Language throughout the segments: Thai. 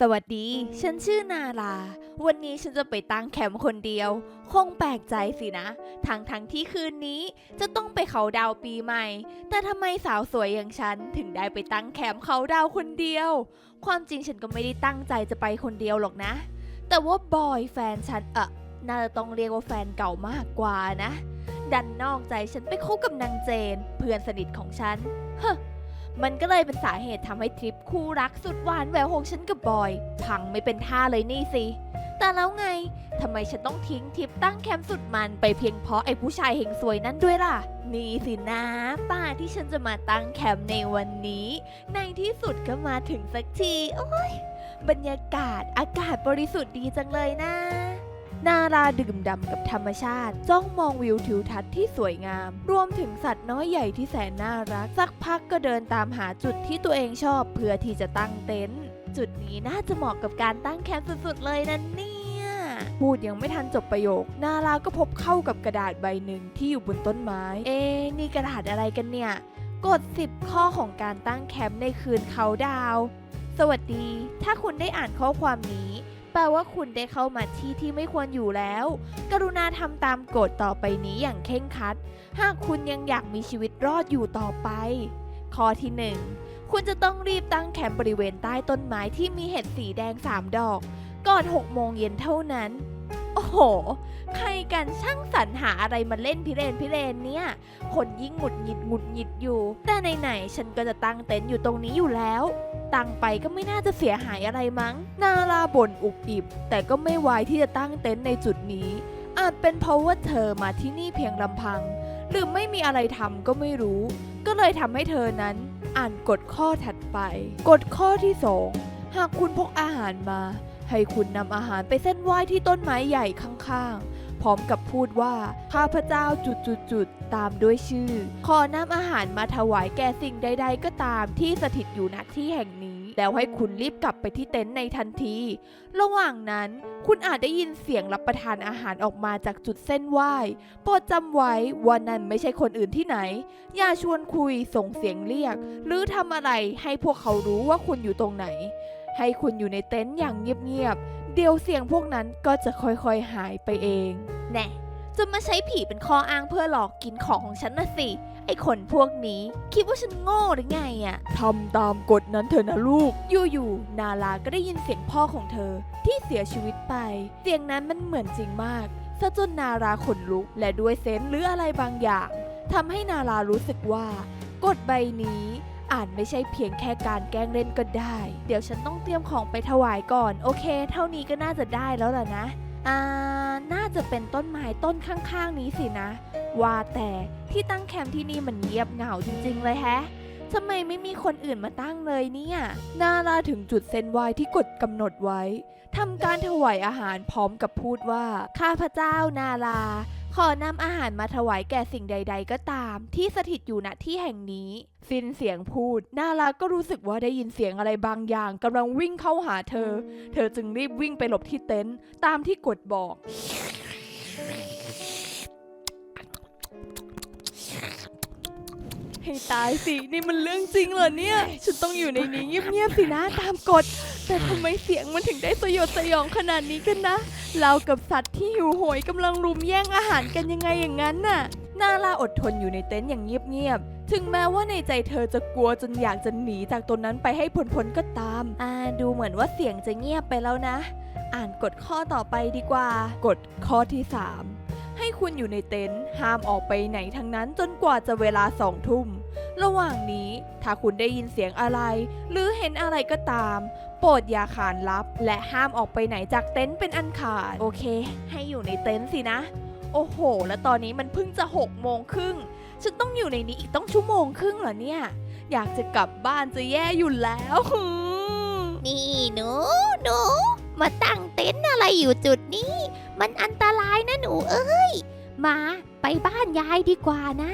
สวัสดี ฉันชื่อนาลา วันนี้ฉันจะไปตั้งแคมป์คนเดียว คงแปลกใจสินะ ทั้งทั้งๆที่คืนนี้จะต้องไปเขาดาวน์ปีใหม่ แต่ทำไมสาวสวยอย่างฉันถึงได้ไปตั้งแคมป์เขาดาวน์คนเดียว ความจริงฉันก็ไม่ได้ตั้งใจจะไปคนเดียวหรอกนะ แต่ว่าบอยแฟนฉันเออน่าจะต้องเรียกว่าแฟนเก่ามากกว่านะ ดันนอกใจฉันไปคบกับนางเจน เพื่อนสนิทของฉัน เฮ้อ มันก็เลยเป็นสาเหตุทำให้ทริปคู่รักสุดหวานแหววของฉันกับบอย พังไม่เป็นท่าเลยนี่สิ แต่แล้วไงทำไมฉันต้องทิ้งทริปตั้งแคมป์สุดมันไปเพียงเพราะไอ้ผู้ชายเฮงสวยนั่นด้วยล่ะ นี่สินะป้าที่ฉันจะมาตั้งแคมป์ในวันนี้ ในที่สุดก็มาถึงสักที โอ้ยบรรยากาศอากาศบริสุทธิ์ดีจังเลยนะ นาราดื่มด่ำกับธรรมชาติ จ้องมองวิวทิวทัศน์ที่สวยงาม รวมถึงสัตว์น้อยใหญ่ที่แสนน่ารัก สักพักก็เดินตามหาจุดที่ตัวเองชอบ เพื่อที่จะตั้งเต็นท์จุดนี้น่าจะเหมาะกับการตั้งแคมป์สุดๆเลยนะเนี่ยพูดยังไม่ทันจบประโยค นาราก็พบเข้ากับกระดาษใบหนึ่งที่อยู่บนต้นไม้ เอ๊นี่กระดาษอะไรกันเนี่ยกฎ10 ข้อของการตั้งแคมป์ในคืนเขาดาว สวัสดี ถ้าคุณได้อ่านข้อความนี้ แปลว่าคุณได้เข้ามาที่ที่ไม่ควรอยู่แล้ว กรุณาทำตามกฎต่อไปนี้อย่างเคร่งครัด หากคุณยังอยากมีชีวิตรอดอยู่ต่อไป ข้อที่ 1 คุณจะต้องรีบตั้งแคมป์บริเวณใต้ต้นไม้ที่มีเห็ดสีแดง 3 ดอก ก่อน 6 โมงเย็นเท่านั้น โอ้โห ใครกันช่างสรรหาอะไรมาเล่นพิเรนพิเรนเนี่ย คนยิ่งหงุดหงิดหงุดหงิดอยู่ แต่ไหนๆฉันก็จะตั้งเต็นท์อยู่ตรงนี้อยู่แล้ว ตั้งไปก็ไม่น่าจะเสียหายอะไรมั้ง นาราบ่นอุบอิบ แต่ก็ไม่ไวที่จะตั้งเต็นท์ในจุดนี้ อาจเป็นเพราะว่าเธอมาที่นี่เพียงลำพัง หรือไม่มีอะไรทำก็ไม่รู้ ก็เลยทำให้เธอนั้น อ่านกฎข้อถัดไป กฎข้อที่สองหากคุณพกอาหารมา ให้คุณนำอาหารไปเส้นไหว้ที่ต้นไม้ใหญ่ข้างๆ พร้อมกับพูดว่า ข้าพเจ้าจุดๆ ๆ ตามด้วยชื่อ ขอนำอาหารมาถวายแก่สิ่งใด ๆ ก็ตามที่สถิตอยู่ณที่แห่งนี้ แล้วให้คุณรีบกลับไปที่เต็นท์ในทันที ระหว่างนั้นคุณอาจได้ยินเสียงรับประทานอาหารออกมาจากจุดเส้นไหว้ โปรดจำไว้ว่านั่นไม่ใช่คนอื่นที่ไหน อย่าชวนคุยส่งเสียงเรียก หรือทำอะไรให้พวกเขารู้ว่าคุณอยู่ตรงไหน ให้คุณอยู่ในเต็นท์อย่างเงียบๆ เดี๋ยวเสียงพวกนั้นก็จะค่อยๆหายไปเอง แน่จะมาใช้ผีเป็นข้ออ้างเพื่อหลอกกินของของฉันนะสิ ไอ้คนพวกนี้ คิดว่าฉันโง่หรือไงอะทำตามกฎนั้นเถอะนะลูก อยู่ๆ นาลาก็ได้ยินเสียงพ่อของเธอ ที่เสียชีวิตไป เสียงนั้นมันเหมือนจริงมากซะจนนาราขนลุก และด้วยเซนส์หรืออะไรบางอย่างทำให้นารารู้สึกว่ากฎใบนี้ อาจไม่ใช่เพียงแค่การแกล้งเล่นก็ได้ เดี๋ยวฉันต้องเตรียมของไปถวายก่อน โอเค เท่านี้ก็น่าจะได้แล้วล่ะนะอ่าน่าจะเป็นต้นไม้ต้นข้างๆนี้สินะ ว่าแต่ที่ตั้งแคมป์ที่นี่มันเงียบเหงาจริง ๆ เลยแฮะทำไมไม่มีคนอื่นมาตั้งเลยเนี่ยนาราถึงจุดเส้นไหวที่กฎกำหนดไว้ทำการถวายอาหารพร้อมกับพูดว่า ข้าพเจ้านาลา ขอนำอาหารมาถวายแก่สิ่งใด ๆ ก็ตาม ที่สถิตอยู่ณที่แห่งนี้ สิ้นเสียงพูด นาลาก็รู้สึกว่าได้ยินเสียงอะไรบางอย่างกำลังวิ่งเข้าหาเธอ เธอจึงรีบวิ่งไปหลบที่เต็นท์ตามที่กฎบอก ให้ตายสินี่มันเรื่องจริงเหรอเนี่ย ฉันต้องอยู่ในนี้เงียบๆสินะตามกฎแต่ทำไมเสียงมันถึงได้สยดสยองขนาดนี้กันนะ เรากับสัตว์ที่หิวโหยกำลังรุมแย่งอาหารกันยังไงอย่างนั้นน่ะ นาลาอดทนอยู่ในเต็นท์อย่างเงียบๆ ถึงแม้ว่าในใจเธอจะกลัวจนอยากจะหนีจากตรงนั้นไปให้พ้นๆก็ตาม อ่าดูเหมือนว่าเสียงจะเงียบไปแล้วนะ อ่านกฎข้อต่อไปดีกว่า กฎข้อที่ 3 ให้คุณอยู่ในเต็นท์ห้ามออกไปไหนทั้งนั้นจนกว่าจะเวลาสองทุ่ม ระหว่างนี้ถ้าคุณได้ยินเสียงอะไร หรือเห็นอะไรก็ตาม โปรดอย่าขานรับ และห้ามออกไปไหนจากเต็นท์เป็นอันขาด โอเค ให้อยู่ในเต็นท์สินะ โอ้โห แล้วตอนนี้มันเพิ่งจะหกโมงครึ่งฉันต้องอยู่ในนี้อีกต้องชั่วโมงครึ่งเหรอเนี่ย อยากจะกลับบ้านจะแย่อยู่แล้วนี่หนูหนูมาตั้งเต็นท์อะไรอยู่จุดนี้ มันอันตรายนะหนูเอ้ย มาไปบ้านยายดีกว่านะ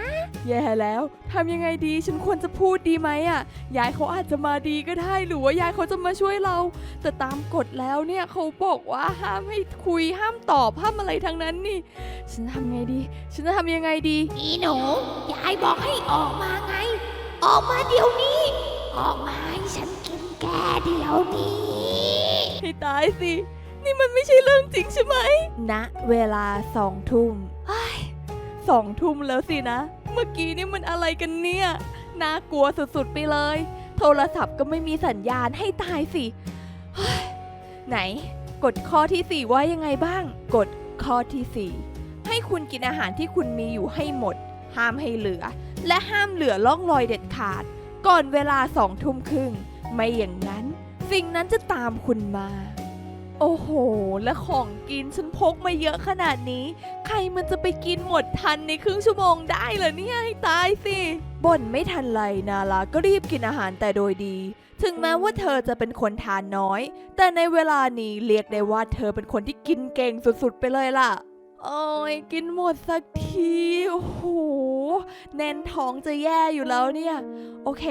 แย่แล้วทำยังไงดีฉันควรจะพูดดีไหมอะ ยายเขาอาจจะมาดีก็ได้หรือว่ายายเขาจะมาช่วยเรา แต่ตามกฎแล้วเนี่ยเขาบอกว่าห้ามให้คุยห้ามตอบห้ามอะไรทั้งนั้นนี่ ฉันทำไงดี ฉันจะทำยังไงดีนี่หนูยายบอกให้ออกมาไง ออกมาเดี๋ยวนี้ ออกมาให้ฉันกินแกเดี๋ยวนี้ ให้ตายสิ นี่มันไม่ใช่เรื่องจริงใช่ไหมณเวลาสองทุ่มเฮ้ยสองทุ่มแล้วสินะ เมื่อกี้นี่มันอะไรกันเนี่ย น่ากลัวสุดๆไปเลย โทรศัพท์ก็ไม่มีสัญญาณให้ตายสิเฮ้ยไหนกฎข้อที่ 4 ว่ายังไงบ้างกฎข้อที่ 4 ให้คุณกินอาหารที่คุณมีอยู่ให้หมด ห้ามให้เหลือ และห้ามเหลือล่องรอยเด็ดขาด ก่อนเวลาสองทุ่มครึ่ง ไม่อย่างนั้น สิ่งนั้นจะตามคุณมา โอ้โห และของกินฉันพกมาเยอะขนาดนี้ ใครมันจะไปกินหมดทันในครึ่งชั่วโมงได้เหรอเนี่ยให้ตายสิบ่นไม่ทันไรนาลาก็รีบกินอาหารแต่โดยดี ถึงแม้ว่าเธอจะเป็นคนทานน้อย แต่ในเวลานี้เรียกได้ว่าเธอเป็นคนที่กินเก่งสุดๆไปเลยล่ะโอ้ยกินหมดสักที โอ้โห แน่นท้องจะแย่อยู่แล้วเนี่ย โอเค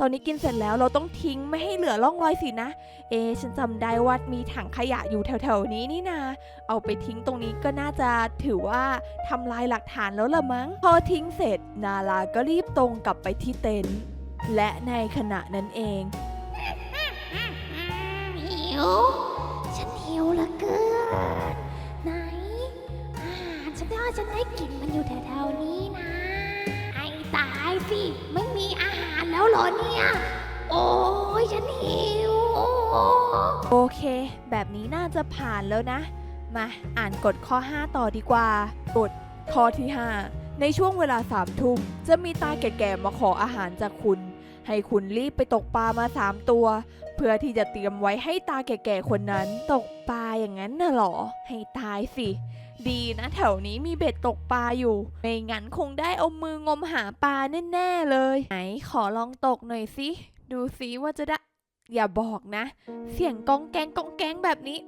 ตอนนี้กินเสร็จแล้วเราต้องทิ้งไม่ให้เหลือร่องรอยสินะ เอ ฉันจำได้ว่ามีถังขยะอยู่แถวๆนี้นี่นา เอาไปทิ้งตรงนี้ก็น่าจะถือว่าทำลายหลักฐานแล้วละมั้ง พอทิ้งเสร็จ นาลาก็รีบตรงกลับไปที่เต็นท์และในขณะนั้นเอง หิว ฉันหิวเหลือเกิน ไหนอาหารฉันว่าฉันได้กลิ่นมันอยู่แถวๆนี้นะายสิ ไม่มีอาหารแล้วเหรอเนี่ย โอ้ยฉันหิว โอเค แบบนี้น่าจะผ่านแล้วนะ มาอ่านกฎข้อ 5 ต่อดีกว่า กฎข้อที่ 5 ในช่วงเวลาสามทุ่มจะมีตาแก่ๆมาขออาหารจากคุณ ให้คุณรีบไปตกปลามาสามตัว เพื่อที่จะเตรียมไว้ให้ตาแก่ๆคนนั้น ตกปลาอย่างนั้นน่ะหรอ ให้ตายสิ ดีนะแถวนี้มีเบ็ดตกปลาอยู่ ไม่งั้นคงได้เอามืองมหาปลาแน่ๆเลย ไหนขอลองตกหน่อยสิ ดูสิว่าจะได้ อย่าบอกนะ เสียงกองแกงกองแกงแบบนี้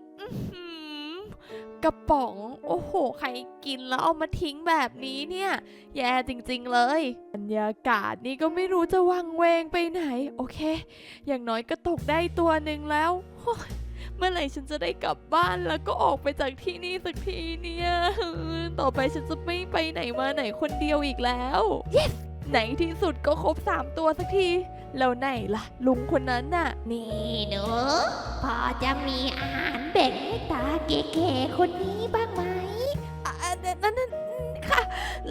กระป๋อง โอ้โห ใครกินแล้วเอามาทิ้งแบบนี้เนี่ย แย่จริงๆเลย บรรยากาศนี่ก็ไม่รู้จะวังเวงไปไหน โอเค อย่างน้อยก็ตกได้ตัวหนึ่งแล้ว เมื่อไหร่ฉันจะได้กลับบ้านแล้วก็ออกไปจากที่นี่สักทีเนี่ย ต่อไปฉันจะไม่ไปไหนมาไหนคนเดียวอีกแล้ว yes ไหนที่สุดก็ครบสามตัวสักที แล้วไหนล่ะ ลุงคนนั้นน่ะ นี่หนูพอจะมีอาหารแบ่งให้ตาเก๋ๆคนนี้บ้างไหมอะอะนั่นนั่นค่ะ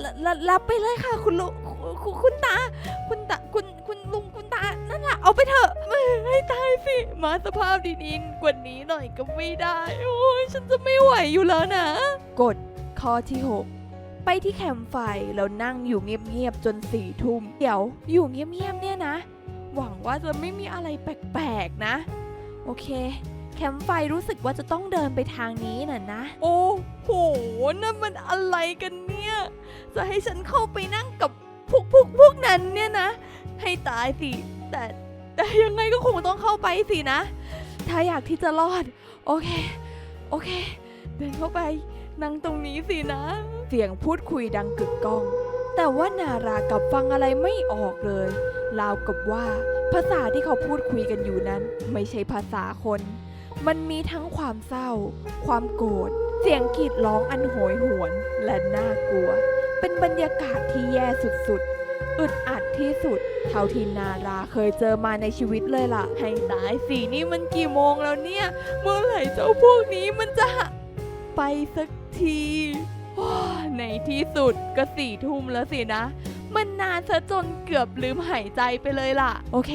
รรรับไปเลยค่ะ คุณลุงคุณคุณตา คุณตา คุณคุณลุง เอาไปเถอะไม่ให้ตายสิ มาสภาพดีๆกว่านี้หน่อยก็ไม่ได้ โอ้ยฉันจะไม่ไหวอยู่แล้วนะกฎข้อที่ 6 ไปที่แคมป์ไฟแล้วนั่งอยู่เงียบๆจนสี่ทุ่ม เดี๋ยวอยู่เงียบๆเนี่ยนะ หวังว่าจะไม่มีอะไรแปลกๆนะ โอเค แคมป์ไฟรู้สึกว่าจะต้องเดินไปทางนี้น่ะนะ โอ้โหนั่นมันอะไรกันเนี่ย จะให้ฉันเข้าไปนั่งกับพวกพวกพวกนั้นเนี่ยนะ ให้ตายสิแต่ แต่ยังไงก็คงต้องเข้าไปสินะ ถ้าอยากที่จะรอด โอเค โอเค เดินเข้าไป นั่งตรงนี้สินะ เสียงพูดคุยดังกึกก้อง แต่ว่านารากับฟังอะไรไม่ออกเลยราวกับว่า ภาษาที่เขาพูดคุยกันอยู่นั้น ไม่ใช่ภาษาคน มันมีทั้งความเศร้า ความโกรธ เสียงกรีดร้องอันโหยหวนและน่ากลัว เป็นบรรยากาศที่แย่สุดๆ อึดอัดที่สุด เท่าที่นาราเคยเจอมาในชีวิตเลยล่ะ ให้ตายสินี่มันกี่โมงแล้วเนี่ย เมื่อไหร่เจ้าพวกนี้มันจะหะไปสักทีว้าในที่สุดก็สี่ทุ่มแล้วสินะ มันนานซะจนเกือบลืมหายใจไปเลยล่ะ โอเค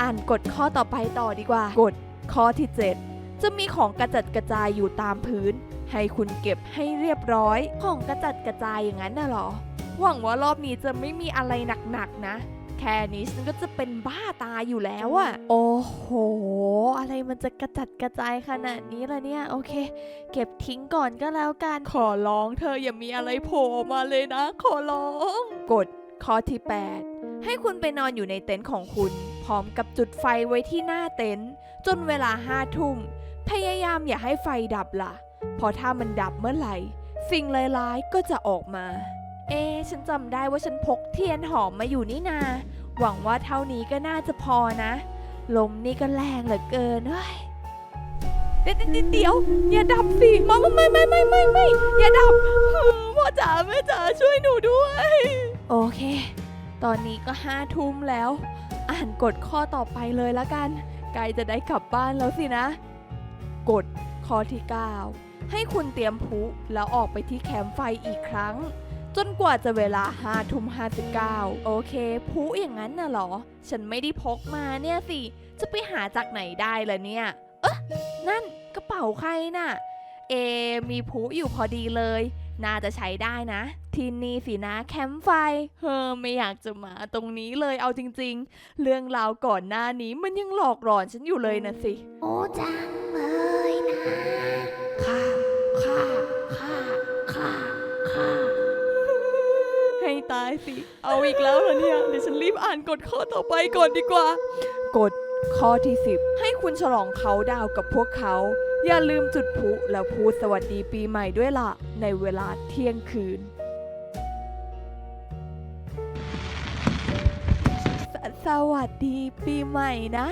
อ่านกฎข้อต่อไปต่อดีกว่า กฎข้อที่ 7 จะมีของกระจัดกระจายอยู่ตามพื้น ให้คุณเก็บให้เรียบร้อย ของกระจัดกระจายอย่างนั้นน่ะเหรอ หวังว่ารอบนี้จะไม่มีอะไรหนักๆนะ แค่นี้ฉันก็จะเป็นบ้าตายอยู่แล้วอะโอ้โห อะไรมันจะกระจัดกระจายขนาดนี้ล่ะเนี่ย โอเค เก็บทิ้งก่อนก็แล้วกัน ขอร้องเธออย่ามีอะไรโผล่ออกมาเลยนะ ขอร้องกฎข้อที่ 8 ให้คุณไปนอนอยู่ในเต็นท์ของคุณ พร้อมกับจุดไฟไว้ที่หน้าเต็นท์จนเวลาห้าทุ่ม พยายามอย่าให้ไฟดับล่ะ เพราะถ้ามันดับเมื่อไหร่ สิ่งร้ายๆก็จะออกมา เอะฉันจำได้ว่าฉันพกเทียนหอมมาอยู่นี่นา หวังว่าเท่านี้ก็น่าจะพอนะ ลมนี่ก็แรงเหลือเกินเฮ้ยเดี๋ยวเดี๋ยวเดี๋ยวอย่าดับสิมองไม่ไม่ไม่ไม่ไม่อย่าดับพ่อจ๋าแม่จ๋าช่วยหนูด้วย โอเค ตอนนี้ก็ห้าทุ่มแล้ว อ่านกฎข้อต่อไปเลยละกันใกล้จะได้กลับบ้านแล้วสินะ กฎข้อที่ 9 ให้คุณเตรียมพลุแล้วออกไปที่แคมป์ไฟอีกครั้ง จนกว่าจะเวลา5ทุ่ม59โอเคพลุอย่างนั้นน่ะหรอ ฉันไม่ได้พกมาเนี่ยสิ จะไปหาจากไหนได้ล่ะเนี่ย เอ๊ะ นั่นกระเป๋าใครน่ะ เอ มีพลุอยู่พอดีเลย น่าจะใช้ได้นะ ที่นี่สินะแคมป์ไฟ เฮอไม่อยากจะมาตรงนี้เลยเอาจริง ๆ เรื่องราวก่อนหน้านี้มันยังหลอกหลอนฉันอยู่เลยนะสิ โอ้จังเลยนะ ตายสิ เอาอีกแล้วเหรอเนี่ย เดี๋ยวฉันรีบอ่านกฎข้อต่อไปก่อนดีกว่า กฎข้อที่ 10 ให้คุณฉลองเขาดาวกับพวกเขา อย่าลืมจุดพลุแล้วพูดสวัสดีปีใหม่ด้วยล่ะ ในเวลาเที่ยงคืนสสวัสดีปีใหม่นะ